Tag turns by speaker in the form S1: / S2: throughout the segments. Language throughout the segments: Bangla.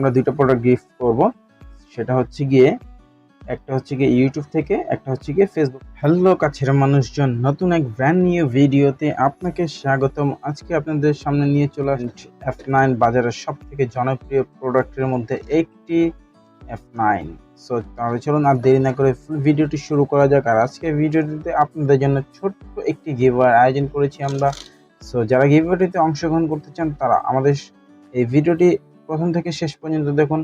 S1: আমরা দুটো প্রোডাক্ট গিফট করব। সেটা হচ্ছে গিয়ে, একটা হচ্ছে গিয়ে ইউটিউব থেকে, একটা হচ্ছে গিয়ে ফেসবুক হ্যালো কাছের মানুষজন, নতুন এক ব্র্যান্ড নিউ ভিডিওতে আপনাকে স্বাগতম। আজকে আপনাদের সামনে নিয়ে চলে আসছি এফ নাইন বাজারের সব থেকে জনপ্রিয় প্রোডাক্টের মধ্যে একটি এফ নাইন সো তাহলে চলুন আর দেরি না করে ফুল ভিডিওটি শুরু করা যাক। আর আজকে ভিডিওটিতে আপনাদের জন্য ছোট্ট একটি গিভার আয়োজন করেছি আমরা। সো যারা গিভারটিতে অংশগ্রহণ করতে চান, তারা আমাদের এই ভিডিওটি প্রথম থেকে শেষ পর্যন্ত দেখুন,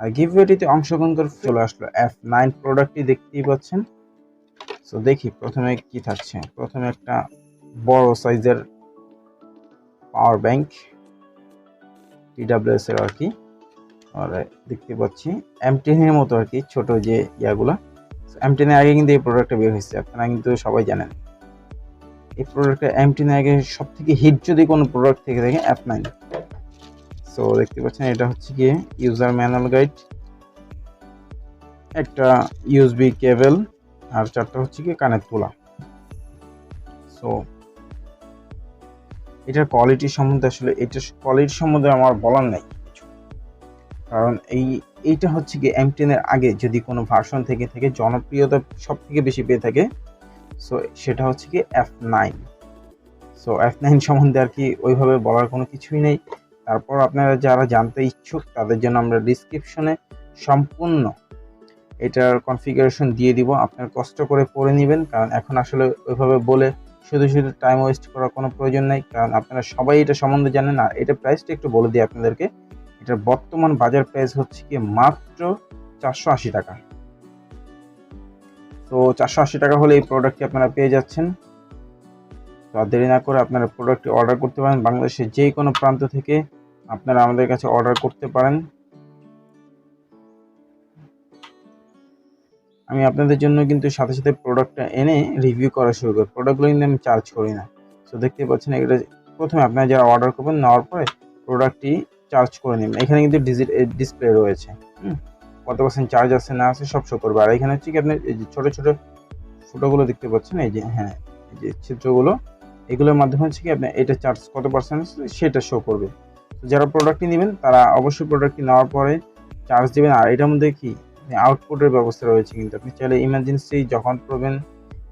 S1: আর গিভওয়েটিতে অংশগ্রহণ করে চলে আসলো এফ নাইন প্রোডাক্টটি দেখতেই পাচ্ছেন। সো দেখি প্রথমে কি থাকছে। প্রথমে একটা বড় সাইজের পাওয়ার ব্যাংক টিডাব্লিউএস এর আর কি। আর দেখতে পাচ্ছি এমটেনের মতো আর কি, ছোট যে ইয়াগুলা। এমটেনের আগে কিন্তু এই প্রোডাক্টটা বের হয়েছে, আপনারা কিন্তু সবাই জানেন। এই প্রোডাক্টটা এমটেনের আগে সব থেকে হিট যদি কোনো প্রোডাক্ট থেকে থাকে এফ নাইন সো দেখতে পাচ্ছেন, এটা হচ্ছে গিয়ে ইউজার ম্যানুয়াল গাইড একটা ইউএসবি কেবল আর চারটা হচ্ছে গিয়ে কানের তোলা। সো এটার কোয়ালিটি সম্বন্ধে আসলে, এটার কোয়ালিটি সম্বন্ধে আমার বলার নেই কারণ এই, এইটা হচ্ছে কি এম টেনের আগে যদি কোনো ভার্সন থেকে থেকে, জনপ্রিয়তা সব থেকে বেশি পেয়ে থাকে। সো সেটা হচ্ছে কি F nine so F nine সম্বন্ধে আর কি ওইভাবে বলার কোনো কিছুই নেই। তারপর আপনারা যারা জানতে ইচ্ছুক, তাদের জন্য আমরা ডিসক্রিপশনে সম্পূর্ণ এটার কনফিগারেশন দিয়ে দিব। আপনার কষ্ট করে পড়ে নেবেন, কারণ এখন আসলে ওইভাবে বলে শুধু শুধু টাইম ওয়েস্ট করার কোনো প্রয়োজন নেই, কারণ আপনারা সবাই এটা সম্বন্ধে জানেন। আর এটা প্রাইসটা একটু বলে দিই আপনাদেরকে। এটার বর্তমান বাজার প্রাইস হচ্ছে কি মাত্র চারশো আশি টাকা। তো চারশো আশি টাকা হলে এই প্রোডাক্টটি আপনারা পেয়ে যাচ্ছেন। তো আর দেরি না করে আপনারা প্রোডাক্টটি অর্ডার করতে পারেন। বাংলাদেশের যে কোনো প্রান্ত থেকে আপনারা আমাদের কাছে অর্ডার করতে পারেন। আমি আপনাদের জন্য কিন্তু সাথে সাথে প্রোডাক্টটা এনে রিভিউ করা শুরু করি। প্রোডাক্টগুলো কিন্তু আমি চার্জ করি না। তো দেখতে পাচ্ছেন এটা প্রথমে আপনারা যারা অর্ডার করবেন, নেওয়ার পরে প্রোডাক্টটি চার্জ করে নেবেন। এখানে কিন্তু ডিজিট ডিসপ্লে রয়েছে। কত পার্সেন্ট চার্জ আছে, না আছে, সব শো করবে। আর এখানে হচ্ছে কি, আপনার এই যে ছোটো ছোটো ফটোগুলো দেখতে পাচ্ছেন, এই যে হ্যাঁ এই যে চিত্রগুলো এগুলোর মাধ্যমে হচ্ছে কি, আপনার এটা চার্জ কত পার্সেন্ট সেটা শো করবে। যারা প্রোডাক্টটি নেবেন, তারা অবশ্যই প্রোডাক্টটি নেওয়ার পরে চার্জ দেবেন। আর এটার মধ্যে কি? আউটপুটের ব্যবস্থা রয়েছে কিন্তু। আপনি চাইলে ইমার্জেন্সি যখন পড়বেন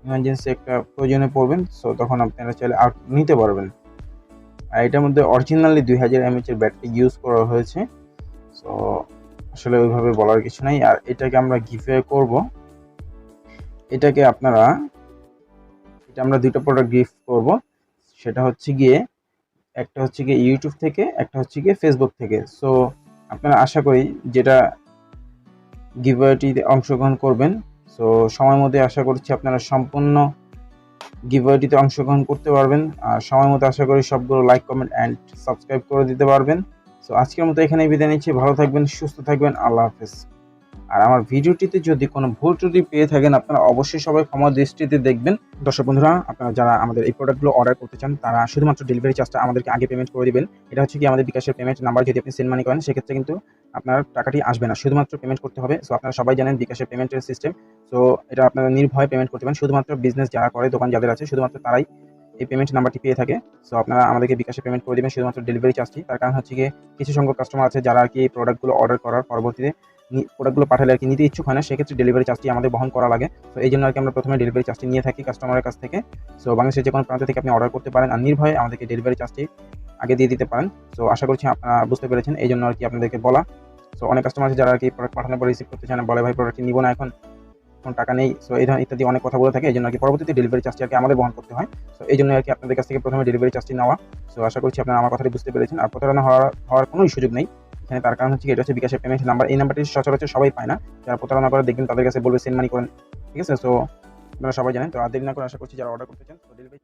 S1: ইমার্জেন্সি একটা প্রয়োজনে পড়বেন সো তখন আপনারা চাইলে আউট নিতে পারবেন। আর এটার মধ্যে অরিজিনালি দুই হাজার এমএচের ব্যাটারি ইউজ করা হয়েছে। সো আসলে ওইভাবে বলার কিছু নাই। আর এটাকে আমরা গিফটে করব। এটাকে আপনারা, এটা আমরা দুইটা প্রোডাক্ট গিফট করব। সেটা হচ্ছে গিয়ে একটা হচ্ছে গিয়ে ইউটিউব থেকে, একটা হচ্ছে গিয়ে ফেসবুক থেকে। সো আপনারা আশা করি যেটা গিভওয়েটিতে অংশগ্রহণ করবেন সো সময় মধ্যে আশা করছি আপনারা সম্পূর্ণ গিভওয়েটিতে অংশগ্রহণ করতে পারবেন। আর সময় মতো আশা করি সবগুলো লাইক কমেন্ট অ্যান্ড সাবস্ক্রাইব করে দিতে পারবেন। সো আজকের মতো এখানেই বিদায় নিচ্ছি। ভালো থাকবেন, সুস্থ থাকবেন। আল্লাহ হাফেজ। আর আমার ভিডিওটিতে যদি কোনো ভুল ত্রুটি পেয়ে থাকেন, আপনারা অবশ্যই সবাই ক্ষমা দৃষ্টিতে দেখবেন। দর্শক বন্ধুরা, আপনারা যারা আমাদের এই প্রোডাক্টগুলো অর্ডার করতে চান, তারা শুধুমাত্র ডেলিভারি চার্জটা আমাদেরকে আগে পেমেন্ট করে দেবেন। এটা হচ্ছে কি, আমাদের বিকাশের পেমেন্ট নাম্বার যদি আপনি সেন্ড মানি করেন, সেক্ষেত্রে কিন্তু আপনার টাকাটি আসবে না। শুধুমাত্র পেমেন্ট করতে হবে। সো আপনারা সবাই জানেন বিকাশের পেমেন্টের সিস্টেম সো এটা আপনারা নির্ভয়ে পেমেন্ট করতে পারেন। শুধুমাত্র বিজনেস যারা করে, দোকান যাদের আছে, শুধুমাত্র তারাই এই পেমেন্ট নাম্বারটি পেয়ে থাকে। সো আপনারা আমাদেরকে বিকাশে পেমেন্ট করে দেবেন শুধুমাত্র ডেলিভারি চার্জটি তার কারণ হচ্ছে গিয়ে কিছু সংখ্যক কাস্টমার আছে যারা আর কি এই প্রোডাক্টগুলো অর্ডার করার পরবর্তীতে প্রোডাক্টগুলো পাঠালে আর কি নিতে ইচ্ছুক হয় না, সেক্ষেত্রে ডেলিভারি চার্জটি আমাদের বহন করা লাগে। তো এই জন্য আর কি আমরা প্রথমে ডেলিভারি চার্জটি নিয়ে থাকি কাস্টমারের কাছ থেকে। সো বাংলাদেশের যে কোনো প্রান্ত থেকে আপনি অর্ডার করতে পারেন আর নির্ভয়ে আমাদেরকে ডেলিভারি চার্জটি আগে দিয়ে দিতে পারেন। সো আশা করছি আপনারা বুঝতে পেরেছেন, এই জন্য আর কি আপনাদেরকে বলা। সো অনেক কাস্টমার আছে যারা আর কি প্রোডাক্ট পাঠানোর পর রিসিভ করতে চান বলে, ভাই প্রোডাক্টটি নিব না এখন এখন টাকা নেই। সো এই ধরনের ইত্যাদি অনেক কথা বলে থাকে, এই জন্য আর কি পরবর্তীতে ডেলিভারি চার্জটি আর কি আমাদের বহন করতে হয়। সো এই জন্য আর কি আপনাদের কাছ থেকে প্রথমে ডেলিভারি চার্জটি নেওয়া। সো আশা করছি আপনারা আমার কথাটি বুঝতে পেরেছেন। আর প্রতারণা হওয়ার হওয়ার কোনো সুযোগ নেই। এখানে তার কারণ হচ্ছে এটা হচ্ছে বিকাশের পেমেন্ট নাম্বার এই নাম্বারটি সচরাচর সবাই পায় না। যারা প্রতারণা করে দেখবেন তাদের কাছে বলবে সেন্ড মানি করেন। ঠিক আছে? সো আপনারা সবাই জানেন। তো আর দেরি না করে আশা করছি যারা অর্ডার করতে চান, তো ডেলিভারি